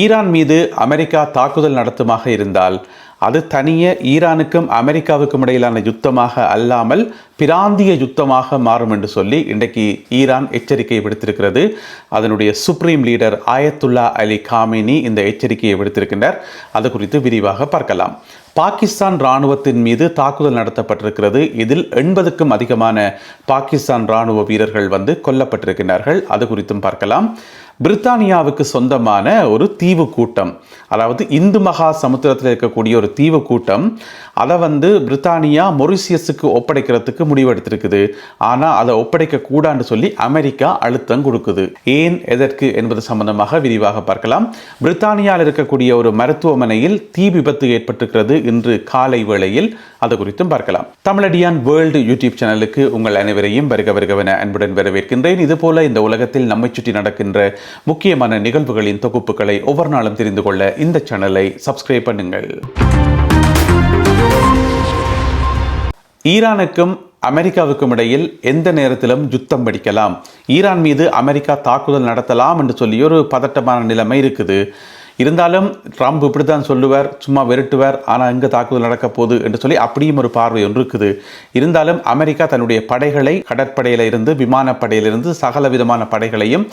Iran மீது America தாக்குதல் நடத்துமாக இருந்தால் அது தனிய ஈரானுக்கும் அமெரிக்காவுக்கும் இடையிலான யுத்தமாக அல்லாமல் பிராந்திய யுத்தமாக மாறும் என்று சொல்லி இன்றைக்கு ஈரான் எச்சரிக்கை விடுத்திருக்கிறது. அதனுடைய supreme leader Ayatollah Ali Khamenei இந்த எச்சரிக்கையை விடுத்திருக்கின்றார். அது குறித்து விரிவாக பார்க்கலாம். பாகிஸ்தான் இராணுவத்தின் மீது தாக்குதல் நடத்தப்பட்டிருக்கிறது. இதில் எண்பதுக்கும் அதிகமான பாகிஸ்தான் இராணுவ வீரர்கள் வந்து கொல்லப்பட்டிருக்கிறார்கள் அது குறித்தும் பார்க்கலாம். பிரித்தானியாவுக்கு சொந்தமான ஒரு தீவு கூட்டம் அதாவது இந்து மகா சமுத்திரத்தில் இருக்கக்கூடிய ஒரு தீவு கூட்டம் அதை வந்து பிரித்தானியா மொரிசியஸுக்கு ஒப்படைக்கிறதுக்கு முடிவெடுத்திருக்குது. ஆனால் அதை ஒப்படைக்க கூடான்னு சொல்லி அமெரிக்கா அழுத்தம் கொடுக்குது. ஏன் எதற்கு என்பது சம்பந்தமாக விரிவாக பார்க்கலாம். பிரித்தானியாவில் இருக்கக்கூடிய ஒரு மருத்துவமனையில் தீ விபத்து ஏற்பட்டிருக்கிறது இன்று காலை வேளையில். அது குறித்தும் பார்க்கலாம். தமிழடியான் வேர்ல்டு யூடியூப் சேனலுக்கு உங்கள் அனைவரையும் வருக வருகவென அன்புடன் வரவேற்கின்றேன். இதுபோல இந்த உலகத்தில் நம்மை சுற்றி நடக்கின்ற முக்கியமான நிகழ்வுகளின் தொகுப்புகளை ஒவ்வொரு நாளும் தெரிந்து கொள்ள இந்த சேனலை சப்ஸ்கிரைப் பண்ணுங்கள். ஈரானுக்கும் அமெரிக்காவுக்கும் இடையில் எந்த நேரத்திலும் யுத்தம் வெடிக்கலாம். ஈரான் மீது அமெரிக்கா தாக்குதல் நடத்தலாம் என்று சொல்லி ஒரு பதட்டமான நிலைமை இருக்குது. இருந்தாலும் ட்ரம்ப் இப்படி தான் சொல்லுவார் சும்மா விரட்டுவார் ஆனால் எங்கே தாக்குதல் நடக்க போகுது என்று சொல்லி அப்படியும் ஒரு பார்வை ஒன்று இருக்குது. இருந்தாலும் அமெரிக்கா தன்னுடைய படைகளை கடற்படையில இருந்து விமானப்படையிலிருந்து சகல விதமான படைகளையும்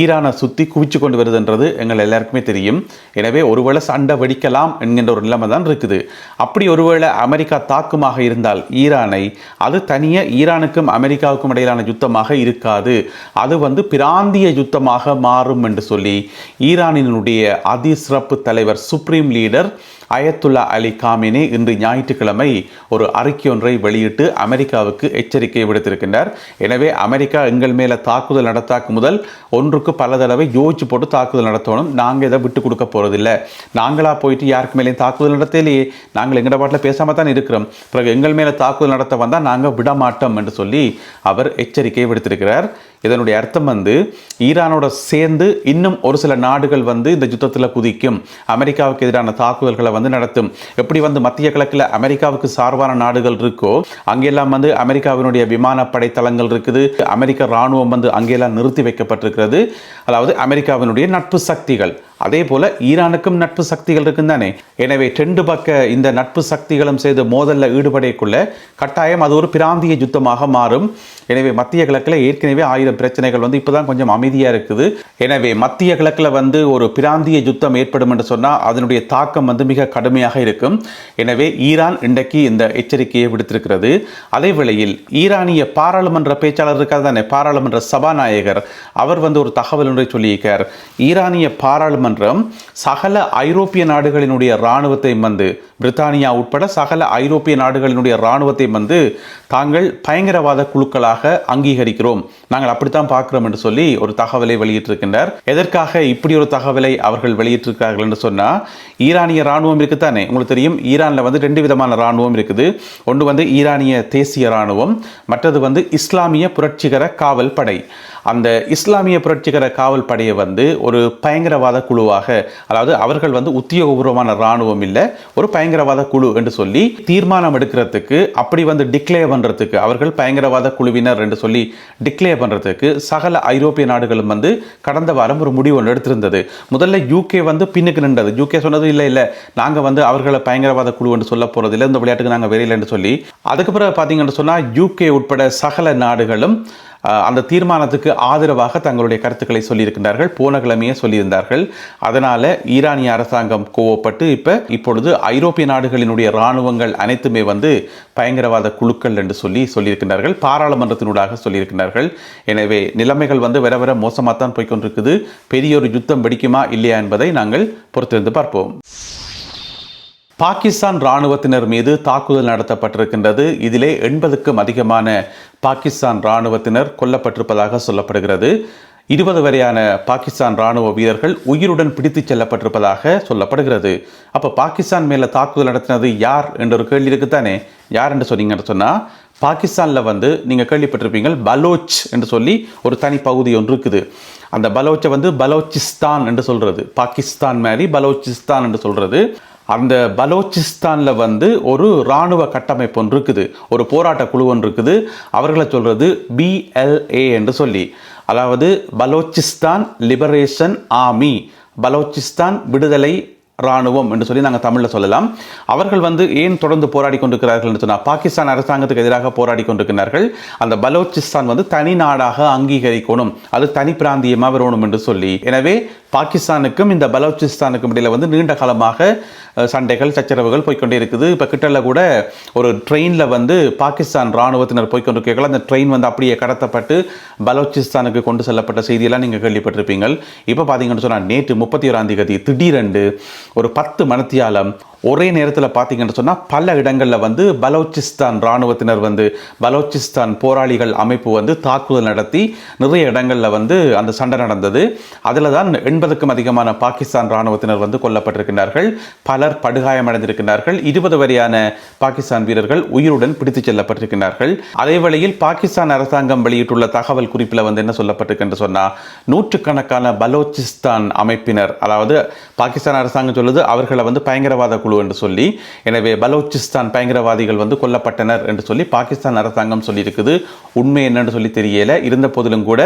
ஈரானை சுற்றி குவிச்சு கொண்டு வருதுன்றது எங்கள் எல்லாருக்குமே தெரியும். எனவே ஒருவேளை சண்டை வெடிக்கலாம் என்கின்ற ஒரு நிலைமை தான் இருக்குது. அப்படி ஒருவேளை அமெரிக்கா தாக்குமாக இருந்தால் ஈரானை அது தனியாக ஈரானுக்கும் அமெரிக்காவுக்கும் இடையிலான யுத்தமாக இருக்காது. அது வந்து பிராந்திய யுத்தமாக மாறும் என்று சொல்லி ஈரானினுடைய சிறப்பு தலைவர் supreme leader Ayatollah Ali Khamenei இன்று ஞாயிற்றுக்கிழமை ஒரு அறிக்கை ஒன்றை வெளியிட்டு அமெரிக்காவுக்கு எச்சரிக்கை விடுத்திருக்கின்றார். எனவே அமெரிக்கா எங்கள் மேலே தாக்குதல் நடத்தாக்கு முதல் ஒன்றுக்கு பல தடவை யோசிச்சு போட்டு தாக்குதல் நடத்தணும். நாங்கள் இதை விட்டு கொடுக்க போகிறதில்ல நாங்களாக போயிட்டு யாருக்கு மேலேயும் தாக்குதல் நடத்தலையே? நாங்கள் எங்கட பாட்டில் பேசாமல் தான் இருக்கிறோம். பிறகு எங்கள் மேலே தாக்குதல் நடத்த வந்தால் நாங்கள் விட மாட்டோம் என்று சொல்லி அவர் எச்சரிக்கை விடுத்திருக்கிறார். இதனுடைய அர்த்தம் வந்து ஈரானோட சேர்ந்து இன்னும் ஒரு சில நாடுகள் வந்து இந்த யுத்தத்தில் குதிக்கும். அமெரிக்காவுக்கு எதிரான தாக்குதல்களை வந்து வந்து நடத்தும். எப்படி வந்து மத்திய கிழக்கில் அமெரிக்காவுக்கு சார்பான நாடுகள் இருக்கோ அங்கெல்லாம் வந்து அமெரிக்காவினுடைய விமான படைத்தளங்கள் இருக்குது. அமெரிக்க இராணுவம் வந்து அங்கெல்லாம் நிறுத்தி வைக்கப்பட்டிருக்கிறது. அதாவது அமெரிக்காவினுடைய நட்பு சக்திகள். அதே போல ஈரானுக்கும் நட்பு சக்திகள் இருக்கும் தானே? எனவே ரெண்டு பக்க இந்த நட்பு சக்திகளும் செய்து மோதலில் ஈடுபடக்குள்ள கட்டாயம் அது ஒரு பிராந்திய யுத்தமாக மாறும். எனவே மத்திய கிழக்கில் ஏற்கனவே ஆயிரம் பிரச்சனைகள் வந்து இப்போதான் கொஞ்சம் அமைதியாக இருக்குது. எனவே மத்திய கிழக்கில் வந்து ஒரு பிராந்திய யுத்தம் ஏற்படும் என்று சொன்னால் அதனுடைய தாக்கம் வந்து மிக கடுமையாக இருக்கும். எனவே ஈரான் இன்றைக்கு இந்த எச்சரிக்கையை விடுத்திருக்கிறது. அதே வேளையில் ஈரானிய பாராளுமன்ற பேச்சாளர் இருக்கார் தானே பாராளுமன்ற சபாநாயகர். அவர் வந்து ஒரு தகவல் ஒன்றை சொல்லியிருக்கார். ஈரானிய பாராளுமன்றம் சகல ஐரோப்பிய நாடுகளினுடைய இராணுவத்தை வந்து பிரித்தானியா உட்பட சகல ஐரோப்பிய நாடுகளினுடைய இராணுவத்தை வந்து தாங்கள் பயங்கரவாத குழுக்களாக அங்கீகரிக்கிறோம். நாங்கள் அப்படித்தான் பார்க்கிறோம் என்று சொல்லி ஒரு தகவலை வெளியிட்டிருக்கின்றார். எதற்காக இப்படி ஒரு தகவலை அவர்கள் வெளியிட்டிருக்கிறார்கள் என்று சொன்னால் ஈரானிய இராணுவம் இருக்குத்தானே உங்களுக்கு தெரியும் ஈரானில் வந்து ரெண்டு விதமான இராணுவம் இருக்குது. ஒன்று வந்து ஈரானிய தேசிய இராணுவம் மற்றது வந்து இஸ்லாமிய புரட்சிகர காவல் படை அந்த இஸ்லாமிய புரட்சிகர காவல் படையை வந்து ஒரு பயங்கரவாத குழுவாக அதாவது அவர்கள் வந்து உத்தியோகபூர்வமான இராணுவம் இல்லை ஒரு பயங்கரவாத குழு என்று சொல்லி தீர்மானம் எடுக்கிறதுக்கு அப்படி வந்து டிக்ளேர் பண்ணுறதுக்கு அவர்கள் பயங்கரவாத குழுவினர் என்று சொல்லி டிக்ளேர் பண்ணுறதுக்கு சகல ஐரோப்பிய நாடுகளும் வந்து கடந்த வாரம் ஒரு முடிவு ஒன்று எடுத்திருந்தது. முதல்ல யூகே வந்து பின்னுக்கு நின்றது. யூகே சொன்னது இல்லை இல்லை. நாங்கள் வந்து அவர்களை பயங்கரவாத குழு என்று சொல்ல போகிறது இல்லை இந்த விளையாட்டுக்கு நாங்கள் வெளியில் சொல்லி அதுக்கு பிறகு பார்த்தீங்கன்னு சொன்னால் யூகே உட்பட சகல நாடுகளும் அந்த தீர்மானத்துக்கு ஆதரவாக தங்களுடைய கருத்துக்களை சொல்லியிருக்கின்றார்கள். போன கிழமையே சொல்லியிருந்தார்கள். அதனால் ஈரானிய அரசாங்கம் கோவப்பட்டு இப்போ இப்பொழுது ஐரோப்பிய நாடுகளினுடைய இராணுவங்கள் அனைத்துமே வந்து பயங்கரவாத குழுக்கள் என்று சொல்லி சொல்லியிருக்கின்றார்கள். பாராளுமன்றத்தினூடாக சொல்லியிருக்கின்றார்கள். எனவே நிலைமைகள் வந்து வர வர மோசமாக தான் போய்கொண்டிருக்குது பெரிய ஒரு யுத்தம் வெடிக்குமா இல்லையா என்பதை நாங்கள் பொறுத்திருந்து பார்ப்போம். பாகிஸ்தான் இராணுவத்தினர் மீது தாக்குதல் நடத்தப்பட்டிருக்கின்றது. இதிலே எண்பதுக்கும் அதிகமான பாகிஸ்தான் இராணுவத்தினர் கொல்லப்பட்டிருப்பதாக சொல்லப்படுகிறது. இருபது வரையான பாகிஸ்தான் ராணுவ வீரர்கள் உயிருடன் பிடித்துச் செல்லப்பட்டிருப்பதாக சொல்லப்படுகிறது. அப்போ பாகிஸ்தான் மேலே தாக்குதல் நடத்தினது யார் என்ற ஒரு கேள்வி இருக்குத்தானே யார் என்று சொன்னீங்கன்னு சொன்னால் பாகிஸ்தானில் வந்து நீங்கள் கேள்விப்பட்டிருப்பீங்க பலோச் என்று சொல்லி ஒரு தனி பகுதி ஒன்று இருக்குது. அந்த பலோச்சை வந்து பலோச்சிஸ்தான் என்று சொல்கிறது பாகிஸ்தான் மாதிரி பலோச்சிஸ்தான் என்று சொல்கிறது அந்த பலோச்சிஸ்தானில் வந்து ஒரு இராணுவ கட்டமைப்பு ஒன்று இருக்குது. ஒரு போராட்ட குழு ஒன்று இருக்குது. அவர்களை சொல்கிறது பிஎல்ஏ என்று சொல்லி. அதாவது பலோச்சிஸ்தான் லிபரேஷன் ஆர்மி பலோச்சிஸ்தான் விடுதலை ராணுவம் என்று சொல்லி நாங்கள் தமிழில் சொல்லலாம். அவர்கள் வந்து ஏன் தொடர்ந்து போராடி கொண்டிருக்கிறார்கள் என்று சொன்னால் பாகிஸ்தான் அரசாங்கத்துக்கு எதிராக போராடி கொண்டிருக்கிறார்கள். அந்த பலோச்சிஸ்தான் வந்து தனி நாடாக அங்கீகரிக்கணும். அது தனி பிராந்தியமாக வரணும் என்று சொல்லி. எனவே பாகிஸ்தானுக்கும் இந்த பலோச்சிஸ்தானுக்கும் இடையில் வந்து நீண்ட காலமாக சண்டைகள் சச்சரவுகள் போய்க்கொண்டே இருக்குது. இப்போ கிட்டல கூட ஒரு ட்ரெயினில் வந்து பாகிஸ்தான் ராணுவத்தினர் போய்கொண்டிருக்கீர்கள் அந்த ட்ரெயின் வந்து அப்படியே கடத்தப்பட்டு பலோச்சிஸ்தானுக்கு கொண்டு செல்லப்பட்ட செய்தியெல்லாம் நீங்கள் கேள்விப்பட்டிருப்பீங்க இப்போ பார்த்தீங்கன்னு சொன்னால் நேற்று முப்பத்தி ஓராம் தேதி திடீரென்று ஒரு பத்து மணத்தியாலம் ஒரே நேரத்தில் பார்த்தீங்கன்னு சொன்னால் பல இடங்களில் வந்து பலோச்சிஸ்தான் இராணுவத்தினர் வந்து பலோச்சிஸ்தான் போராளிகள் அமைப்பு வந்து தாக்குதல் நடத்தி நிறைய இடங்களில் வந்து அந்த சண்டை நடந்தது. அதில் தான் எண்பதுக்கும் அதிகமான பாகிஸ்தான் இராணுவத்தினர் வந்து கொல்லப்பட்டிருக்கிறார்கள். பலர் படுகாயமடைந்திருக்கிறார்கள் இருபது வரையான பாகிஸ்தான் வீரர்கள் உயிருடன் பிடித்துச் செல்லப்பட்டிருக்கிறார்கள். அதே வேளையில் பாகிஸ்தான் அரசாங்கம் வெளியிட்டுள்ள தகவல் குறிப்பில் வந்து என்ன சொல்லப்பட்டிருக்கு சொன்னால் நூற்றுக்கணக்கான பலோச்சிஸ்தான் அமைப்பினர் அதாவது பாகிஸ்தான் அரசாங்கம் சொல்லுது அவர்களை வந்து பயங்கரவாத குழு குழு என்று சொல்லி எனவே பலோச்சிஸ்தான் பயங்கரவாதிகள் வந்து கொல்லப்பட்டனர் என்று சொல்லி பாகிஸ்தான் அரசாங்கம் சொல்லியிருக்குது. உண்மை என்னன்னு சொல்லி தெரியல. இருந்த போதிலும் கூட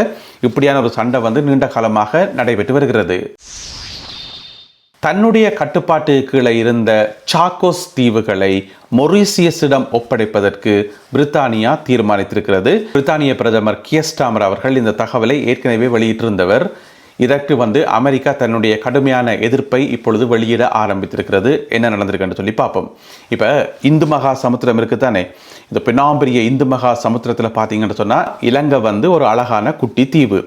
இப்படியான ஒரு சண்டை வந்து நீண்ட காலமாக நடைபெற்று வருகிறது. தன்னுடைய கட்டுப்பாட்டு கீழே இருந்த சாக்கோஸ் தீவுகளை மொரீசியஸிடம் ஒப்படைப்பதற்கு பிரித்தானியா தீர்மானித்திருக்கிறது. பிரித்தானிய பிரதமர் கியஸ்டாமர் அவர்கள் இந்த தகவலை ஏற்கனவே வெளியிட்டிருந்தவர். இதற்கு வந்து அமெரிக்கா தன்னுடைய கடுமையான எதிர்ப்பை இப்பொழுது வெளியிட ஆரம்பித்திருக்கிறது. என்ன நடந்திருக்குன்னு சொல்லி பார்ப்போம். இப்போ இந்து மகா சமுத்திரம் இருக்குது தானே? இந்த பெண்ணாம்பரிய இந்து மகா சமுத்திரத்தில் பார்த்தீங்கன்னு சொன்னால் இலங்கை வந்து ஒரு அழகான குட்டி தீவு.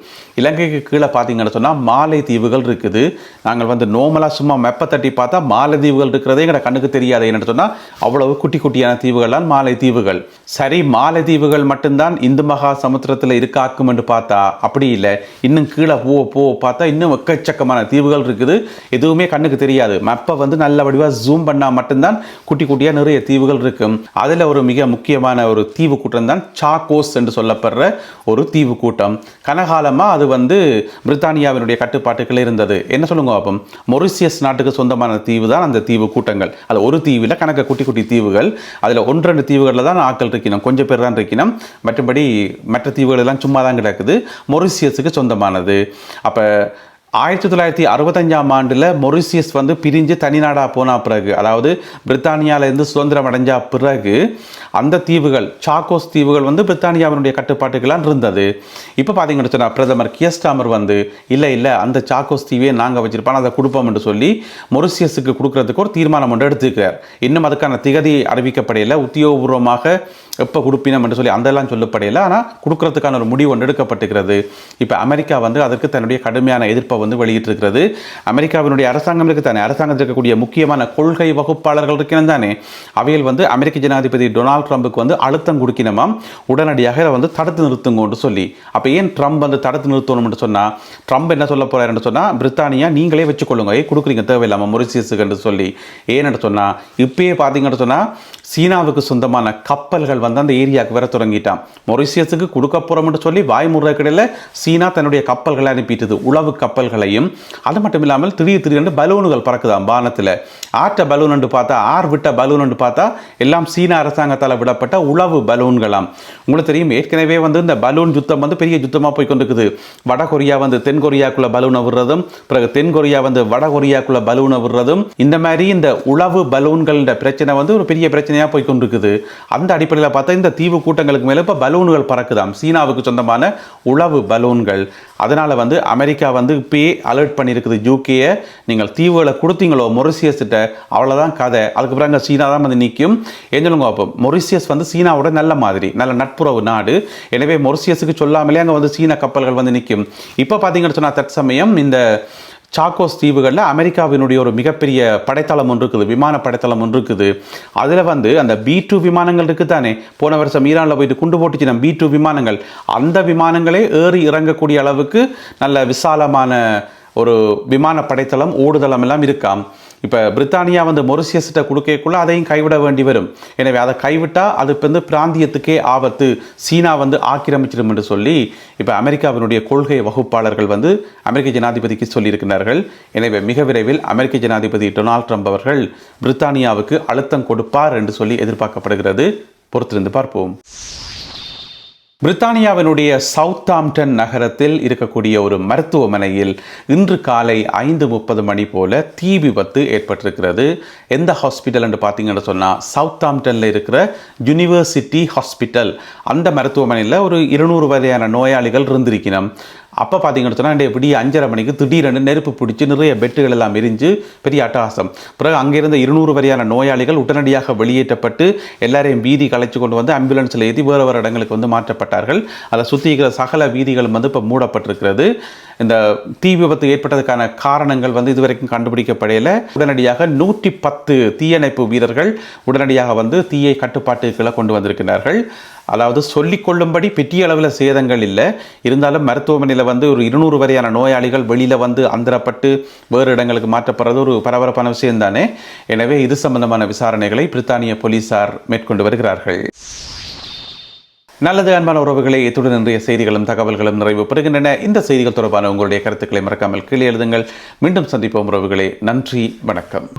இலங்கைக்கு கீழே பார்த்தீங்கன்னு சொன்னால் மாலை தீவுகள் இருக்குது. நாங்கள் வந்து நோமலாக சும்மா மெப்ப தட்டி பார்த்தா மாலை தீவுகள் இருக்கிறதே எங்களோட கண்ணுக்கு தெரியாது என்னென்னு சொன்னால் அவ்வளவு குட்டி குட்டியான தீவுகள்லாம் மாலை தீவுகள். சரி மாலை தீவுகள் மட்டும்தான் இந்து மகா சமுத்திரத்தில் இருக்காக்கும் என்று பார்த்தா அப்படி இல்லை. இன்னும் கீழே போ போ பார்த்தா இன்னும் எக்கச்சக்கமான தீவுகள் இருக்குது. எதுவுமே கண்ணுக்கு தெரியாது. மேப்பை வந்து நல்ல வடிவாக ஜூம் பண்ணால் மட்டும்தான் குட்டி குட்டியாக நிறைய தீவுகள் இருக்கும். அதில் ஒரு மிக முக்கியமான ஒரு தீவு கூட்டம் தான் சாக்கோஸ் என்று சொல்லப்படுற ஒரு தீவு கூட்டம். கனகாலமாக அது வந்து பிரித்தானியாவினுடைய கட்டுப்பாட்டுகள் இருந்தது. என்ன சொல்லுங்க அப்போ மொரிசியஸ் நாட்டுக்கு சொந்தமான தீவு தான் அந்த தீவு கூட்டங்கள். அது ஒரு தீவில் கணக்க குட்டி குட்டி தீவுகள். அதில் ஒன்று ரெண்டு தீவுகளில் தான் ஆக்கள் இருக்கணும் கொஞ்சம் பேர் தான் இருக்கணும் மற்றபடி மற்ற தீவுகள் எல்லாம் சும்மா தான் கிடக்குது. மொரிசியஸுக்கு சொந்தமானது. அப்போ ஆயிரத்தி தொள்ளாயிரத்தி அறுபத்தஞ்சாம் ஆண்டில் மொரிசியஸ் வந்து பிரிஞ்சு தனிநாடாக போன பிறகு அதாவது பிரித்தானியாவிலேருந்து சுதந்திரம் அடைஞ்ச பிறகு அந்த தீவுகள் சாக்கோஸ் தீவுகள் வந்து பிரித்தானியாவினுடைய கட்டுப்பாட்டுக்கெல்லாம் இருந்தது. இப்போ பார்த்தீங்கன்னு சொன்னால் பிரதமர் கியஸ்டாமர் வந்து இல்லை இல்லை அந்த சாக்கோஸ் தீவையை நாங்கள் வச்சுருப்போம் அதை கொடுப்போம் என்று சொல்லி மொரிசியஸுக்கு கொடுக்கறதுக்கு ஒரு தீர்மானம் ஒன்று எடுத்துக்கிறார் இன்னும் அதுக்கான திகதி அறிவிக்கப்படையில் உத்தியோகபூர்வமாக எப்போ கொடுப்பினம் என்று சொல்லி அதெல்லாம் சொல்லப்படையில. ஆனால் கொடுக்கறதுக்கான ஒரு முடிவு ஒன்று எடுக்கப்பட்டுக்கிறது இப்போ அமெரிக்கா வந்து அதற்கு தன்னுடைய கடுமையான எதிர்ப்பை வந்து வெளியிட்டிருக்கிறது. அமெரிக்காவினுடைய அரசாங்கம் இருக்கு தானே அரசாங்கத்தில் இருக்கக்கூடிய முக்கியமான கொள்கை வகுப்பாளர்கள் இருக்கணும் தானே அவையில் வந்து அமெரிக்க ஜனாதிபதி டொனால்ட் ட்ரம்புக்கு வந்து அழுத்தம் கொடுக்கணுமாம் உடனடியாக இதை வந்து தடுத்து நிறுத்துங்கன்னு சொல்லி. அப்போ ஏன் ட்ரம்ப் வந்து தடுத்து நிறுத்தணும்னு சொன்னால் ட்ரம்ப் என்ன சொல்ல போகிறாருன்னு சொன்னால் பிரித்தானியா நீங்களே வச்சுக்கொள்ளுங்க. ஏ கொடுக்குறீங்க தேவையில்லாமல் மொரிசியஸுக்கு சொல்லி. ஏன்னு சொன்னால் இப்பயே பார்த்தீங்கன்னு சொன்னால் சீனாவுக்கு சொந்தமான கப்பல்கள் வந்து அந்த ஏரியாவுக்கு வர தொடங்கிட்டான் மொரிசியஸுக்கு கொடுக்க போகிறோம்னு சொல்லி வாய்முறைக்கிடையில் சீனா தன்னுடைய கப்பல்களை அனுப்பிட்டது. உளவு கப்பல்களையும் அது மட்டும் இல்லாமல் திடீர் திடீர்னு பலூனுகள் பறக்குதாம் வானத்தில். ஆற்ற பலூன் பார்த்தா ஆர் விட்ட பலூன் பார்த்தா எல்லாம் சீன அரசாங்கத்தால் விடப்பட்ட உளவு பலூன்களாம். உங்களுக்கு தெரியும் ஏற்கனவே வந்து இந்த பலூன் யுத்தம் வந்து பெரிய யுத்தமாக போய் கொண்டிருக்குது. வட கொரியா வந்து தென்கொரியாக்குள்ள பலூனை விடுறதும் பிறகு தென் கொரியா வந்து வடகொரியாக்குள்ள பலூனை விடுறதும் இந்த மாதிரி இந்த உளவு பலூன்கள பிரச்சனை வந்து ஒரு பெரிய பிரச்சனையாக போய் கொண்டிருக்குது. அந்த அடிப்படையில் பார்த்தா இந்த தீவு கூட்டங்களுக்கு மேலே இப்போ பலூன்கள் பறக்குதாம். சீனாவுக்கு சொந்தமான உளவு பலூன்கள். அதனால் வந்து அமெரிக்கா வந்து இப்பயே அலர்ட் பண்ணியிருக்குது யூகேயை நீங்கள் தீவுகளை கொடுத்தீங்களோ மொரிசியஸ்கிட்ட அவ்வளோதான் கதை. அதுக்கப்புறம் அங்கே சீனா தான் வந்து நிற்கும் ஏன் சொல்லுங்க அப்போ மொரிசியஸ் வந்து சீனாவோட நல்ல மாதிரி நல்ல நட்புறவு நாடு. எனவே மொரிசியஸுக்கு சொல்லாமலே அங்கே வந்து சீன கப்பல்கள் வந்து நிற்கும் இப்போ பார்த்தீங்கன்னு சொன்னால் தற்சமயம் இந்த சாக்கோஸ் தீவுகளில் அமெரிக்காவினுடைய ஒரு மிகப்பெரிய படைத்தளம் ஒன்று இருக்குது விமான படைத்தளம் ஒன்று இருக்குது அதில் வந்து அந்த பி டூ விமானங்கள் இருக்குது தானே போன வருஷம் ஈரானில் போயிட்டு குண்டு போட்டுச்சு பி டூ விமானங்கள். அந்த விமானங்களே ஏறி இறங்கக்கூடிய அளவுக்கு நல்ல விசாலமான ஒரு விமான படைத்தளம் ஓடுதளம் எல்லாம் இருக்காம் இப்போ பிரித்தானியா வந்து மொரிசியஸ்கிட்ட கொடுக்கக்குள்ள அதையும் கைவிட வேண்டி வரும். எனவே அதை கைவிட்டால் அது இப்போ வந்து பிராந்தியத்துக்கே ஆபத்து சீனா வந்து ஆக்கிரமிச்சிடும் என்று சொல்லி இப்போ அமெரிக்காவினுடைய கொள்கை வகுப்பாளர்கள் வந்து அமெரிக்க ஜனாதிபதிக்கு சொல்லியிருக்கிறார்கள். எனவே மிக விரைவில் அமெரிக்க ஜனாதிபதி டொனால்ட் ட்ரம்ப் அவர்கள் பிரித்தானியாவுக்கு அழுத்தம் கொடுப்பார் என்று சொல்லி எதிர்பார்க்கப்படுகிறது. பொறுத்திருந்து பார்ப்போம். பிரித்தானியாவினுடைய சவுத்தாம்டன் நகரத்தில் இருக்கக்கூடிய ஒரு மருத்துவமனையில் இன்று காலை ஐந்து முப்பது மணி போல தீ விபத்து ஏற்பட்டிருக்கிறது. எந்த ஹாஸ்பிட்டல் என்று பார்த்தீங்கன்னு சொன்னால் சவுத்தாம்டனில் இருக்கிற யுனிவர்சிட்டி ஹாஸ்பிட்டல். அந்த மருத்துவமனையில் ஒரு இருநூறு வரையான நோயாளிகள் இருந்திருக்கணும் அப்போ பார்த்தீங்கன்னு சொன்னால் விடிய அஞ்சரை மணிக்கு திடீரென்று நெருப்பு பிடிச்சி நிறைய பெட்டுகள் எல்லாம் எரிஞ்சு பெரிய அட்டகாசம். பிறகு அங்கிருந்த இருநூறு வரையான நோயாளிகள் உடனடியாக வெளியேற்றப்பட்டு எல்லாரையும் வீதி கலைச்சு கொண்டு வந்து ஆம்புலன்ஸில் ஏற்றி வேறு வேறு இடங்களுக்கு வந்து மாற்றப்பட்டார்கள். அதை சுற்றி இருக்கிற சகல வீதிகளும் வந்து இப்போ மூடப்பட்டிருக்கிறது. இந்த தீ விபத்து ஏற்பட்டதுக்கான காரணங்கள் வந்து இதுவரைக்கும் கண்டுபிடிக்கப்படையில உடனடியாக நூற்றி பத்து தீயணைப்பு வீரர்கள் உடனடியாக வந்து தீயை கட்டுப்பாட்டுக்களை கொண்டு வந்திருக்கிறார்கள். அதாவது சொல்லிக்கொள்ளும்படி பெரிய அளவில் சேதங்கள் இல்லை. இருந்தாலும் மருத்துவமனையில் வந்து ஒரு இருநூறு வரையான நோயாளிகள் வெளியில் வந்து அந்தரப்பட்டு வேறு இடங்களுக்கு மாற்றப்படுறது ஒரு பரபரப்பான விஷயம் தானே எனவே இது சம்பந்தமான விசாரணைகளை பிரித்தானிய போலீசார் மேற்கொண்டு வருகிறார்கள். நல்லது அன்பான உறவுகளே இத்துடன் இன்றைய செய்திகளும் தகவல்களும் நிறைவு பெறுகின்றன. இந்த செய்திகள் தொடர்பான உங்களுடைய கருத்துக்களை மறக்காமல் கீழே எழுதுங்கள். மீண்டும் சந்திப்போம் உறவுகளே நன்றி வணக்கம்.